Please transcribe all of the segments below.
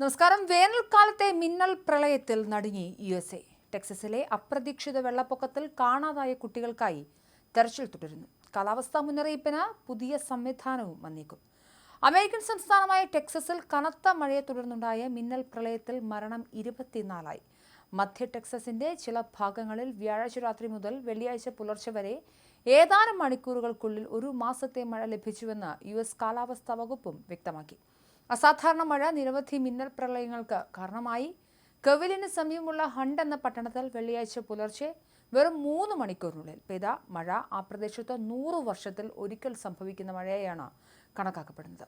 നമസ്കാരം. വേനൽക്കാലത്തെ മിന്നൽ പ്രളയത്തിൽ നടുങ്ങി യു എസ് എ. ടെക്സസിലെ അപ്രതീക്ഷിത വെള്ളപ്പൊക്കത്തിൽ കാണാതായ കുട്ടികൾക്കായി തെരച്ചിൽ തുടരുന്നു. കാലാവസ്ഥാ മുന്നറിയിപ്പിന് പുതിയ സംവിധാനവും വന്നേക്കും. അമേരിക്കൻ സംസ്ഥാനമായ ടെക്സസിൽ കനത്ത മഴയെ തുടർന്നുണ്ടായ മിന്നൽ പ്രളയത്തിൽ മരണം ഇരുപത്തിനാലായി. മധ്യ ടെക്സസിന്റെ ചില ഭാഗങ്ങളിൽ വ്യാഴാഴ്ച രാത്രി മുതൽ വെള്ളിയാഴ്ച പുലർച്ചെ വരെ ഏതാനും മണിക്കൂറുകൾക്കുള്ളിൽ ഒരു മാസത്തെ മഴ ലഭിച്ചുവെന്ന് യു എസ് കാലാവസ്ഥാ വകുപ്പും വ്യക്തമാക്കി. അസാധാരണ മഴ നിരവധി മിന്നൽ പ്രളയങ്ങൾക്ക് കാരണമായി. കവിലിന് സമീപമുള്ള ഹണ്ട് എന്ന പട്ടണത്തിൽ വെള്ളിയാഴ്ച പുലർച്ചെ വെറും മൂന്ന് മണിക്കൂറിനുള്ളിൽ പെയ്ത മഴ ആ പ്രദേശത്ത് നൂറു വർഷത്തിൽ ഒരിക്കൽ സംഭവിക്കുന്ന മഴയാണ് കണക്കാക്കപ്പെടുന്നത്.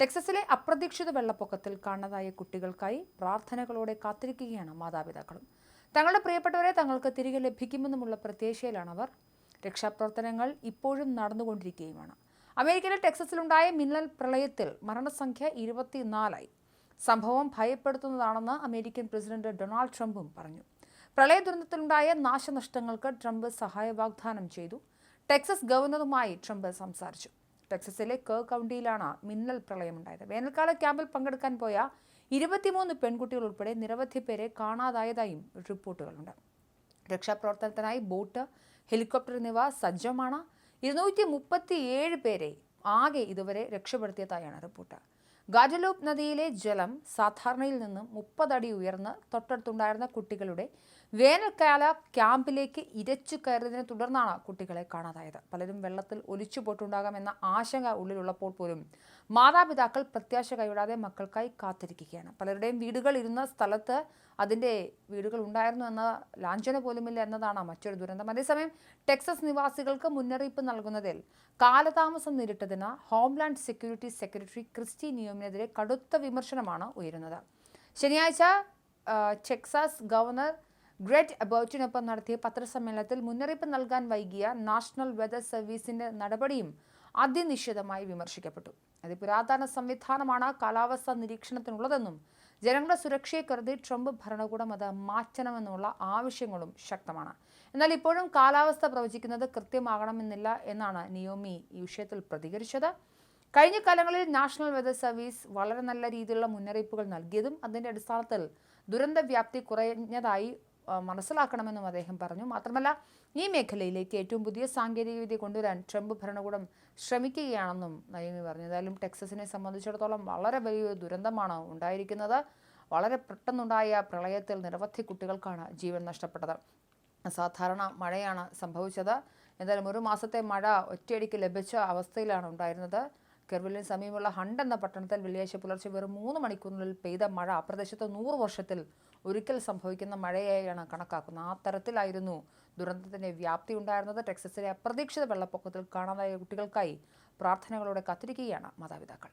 ടെക്സസിലെ അപ്രതീക്ഷിത വെള്ളപ്പൊക്കത്തിൽ കാണാതായ കുട്ടികൾക്കായി പ്രാർത്ഥനകളോടെ കാത്തിരിക്കുകയാണ് മാതാപിതാക്കളും. തങ്ങളുടെ പ്രിയപ്പെട്ടവരെ തങ്ങൾക്ക് തിരികെ ലഭിക്കുമെന്നുമുള്ള പ്രത്യാശയിലാണ് അവർ. രക്ഷാപ്രവർത്തനങ്ങൾ ഇപ്പോഴും നടന്നുകൊണ്ടിരിക്കുകയുമാണ്. അമേരിക്കയിലെ ടെക്സസിലുണ്ടായ മിന്നൽ പ്രളയത്തിൽ മരണസംഖ്യ ഇരുപത്തിനാലായി. സംഭവം ഭയപ്പെടുത്തുന്നതാണെന്ന് അമേരിക്കൻ പ്രസിഡന്റ് ഡൊണാൾഡ് ട്രംപും പറഞ്ഞു. പ്രളയ ദുരന്തത്തിലുണ്ടായ നാശനഷ്ടങ്ങൾക്ക് ട്രംപ് സഹായ വാഗ്ദാനം ചെയ്തു. ടെക്സസ് ഗവർണറുമായി ട്രംപ് സംസാരിച്ചു. ടെക്സസിലെ കേ കൗണ്ടിയിലാണ് മിന്നൽ പ്രളയമുണ്ടായത്. വേനൽക്കാല ക്യാമ്പിൽ പങ്കെടുക്കാൻ പോയ ഇരുപത്തിമൂന്ന് പെൺകുട്ടികൾ ഉൾപ്പെടെ നിരവധി പേരെ കാണാതായതായും റിപ്പോർട്ടുകളുണ്ട്. രക്ഷാപ്രവർത്തനത്തിനായി ബോട്ട് ഹെലികോപ്റ്റർ എന്നിവ സജ്ജമാണ്. ഇരുന്നൂറ്റി മുപ്പത്തി ഏഴ് പേരെ ആകെ ഇതുവരെ രക്ഷപ്പെടുത്തിയതായാണ് റിപ്പോർട്ട്. ഗാജലോപ് നദിയിലെ ജലം സാധാരണയിൽ നിന്നും മുപ്പതടി ഉയർന്ന് തൊട്ടടുത്തുണ്ടായിരുന്ന കുട്ടികളുടെ വേനൽക്കാല ക്യാമ്പിലേക്ക് ഇരച്ചു കയറിയതിനെ തുടർന്നാണ് കുട്ടികളെ കാണാതായത്. പലരും വെള്ളത്തിൽ ഒലിച്ചു പോയിട്ടുണ്ടാകാമെന്ന ആശങ്ക ഉള്ളിലുള്ളപ്പോൾ പോലും മാതാപിതാക്കൾ പ്രത്യാശ കൈവിടാതെ മക്കൾക്കായി കാത്തിരിക്കുകയാണ്. പലരുടെയും വീടുകൾ ഇരുന്ന സ്ഥലത്ത് അതിന്റെ വീടുകൾ ഉണ്ടായിരുന്നു എന്ന ലാഞ്ചന പോലുമില്ല എന്നതാണ് മറ്റൊരു ദുരന്തം. അതേസമയം ടെക്സസ് നിവാസികൾക്ക് മുന്നറിയിപ്പ് നൽകുന്നതിൽ കാലതാമസം നേരിട്ടതിന് ഹോംലാൻഡ് സെക്യൂരിറ്റി സെക്രട്ടറി ക്രിസ്റ്റി നിയോമിനെതിരെ കടുത്ത വിമർശനമാണ് ഉയരുന്നത്. ശനിയാഴ്ച ടെക്സാസ് ഗവർണർ ഗ്രെറ്റ് അബൌട്ടിനൊപ്പം നടത്തിയ പത്രസമ്മേളനത്തിൽ മുന്നറിയിപ്പ് നൽകാൻ വൈകിയ നാഷണൽ വെതർ സർവീസിന്റെ നടപടിയും അതിനിശ്ചിതമായി വിമർശിക്കപ്പെട്ടു. അത് പുരാതന സംവിധാനമാണ് കാലാവസ്ഥാ നിരീക്ഷണത്തിനുള്ളതെന്നും ജനങ്ങളുടെ സുരക്ഷയെ കരുതി ട്രംപ് ഭരണകൂടം അത് മാറ്റണമെന്നുള്ള ആവശ്യങ്ങളും ശക്തമാണ്. എന്നാൽ ഇപ്പോഴും കാലാവസ്ഥ പ്രവചിക്കുന്നത് കൃത്യമാകണമെന്നില്ല എന്നാണ് നിയോമി ഈ വിഷയത്തിൽ പ്രതികരിച്ചത്. കഴിഞ്ഞ കാലങ്ങളിൽ നാഷണൽ വെതർ സർവീസ് വളരെ നല്ല രീതിയിലുള്ള മുന്നറിയിപ്പുകൾ നൽകിയതും അതിന്റെ അടിസ്ഥാനത്തിൽ ദുരന്ത വ്യാപ്തി കുറഞ്ഞതായി മനസ്സിലാക്കണമെന്നും അദ്ദേഹം പറഞ്ഞു. മാത്രമല്ല ഈ മേഖലയിലേക്ക് ഏറ്റവും പുതിയ സാങ്കേതികവിദ്യ കൊണ്ടുവരാൻ ട്രംപ് ഭരണകൂടം ശ്രമിക്കുകയാണെന്നും നയമി പറഞ്ഞു. ഏതായാലും ടെക്സസിനെ സംബന്ധിച്ചിടത്തോളം വളരെ വലിയ ദുരന്തമാണ് ഉണ്ടായിരിക്കുന്നത്. വളരെ പെട്ടെന്നുണ്ടായ പ്രളയത്തിൽ നിരവധി കുട്ടികൾക്കാണ് ജീവൻ നഷ്ടപ്പെട്ടത്. സാധാരണ മഴയാണ് സംഭവിച്ചത്. എന്തായാലും ഒരു മാസത്തെ മഴ ഒറ്റയടിക്ക് ലഭിച്ച അവസ്ഥയിലാണ് ഉണ്ടായിരുന്നത്. കെർവിലിന് സമീപമുള്ള ഹണ്ട് എന്ന പട്ടണത്തിൽ വെള്ളിയാഴ്ച പുലർച്ചെ വെറും മൂന്ന് മണിക്കൂറിനുള്ളിൽ പെയ്ത മഴ പ്രദേശത്ത് നൂറ് വർഷത്തിൽ ഒരിക്കൽ സംഭവിക്കുന്ന മഴയായാണ് കണക്കാക്കുന്നത്. ആ തരത്തിലായിരുന്നു ദുരന്തത്തിന്റെ വ്യാപ്തി ഉണ്ടായിരുന്നത്. ടെക്സസിലെ അപ്രതീക്ഷിത വെള്ളപ്പൊക്കത്തിൽ കാണാതായ കുട്ടികൾക്കായി പ്രാർത്ഥനകളോടെ കാത്തിരിക്കുകയാണ് മാതാപിതാക്കൾ.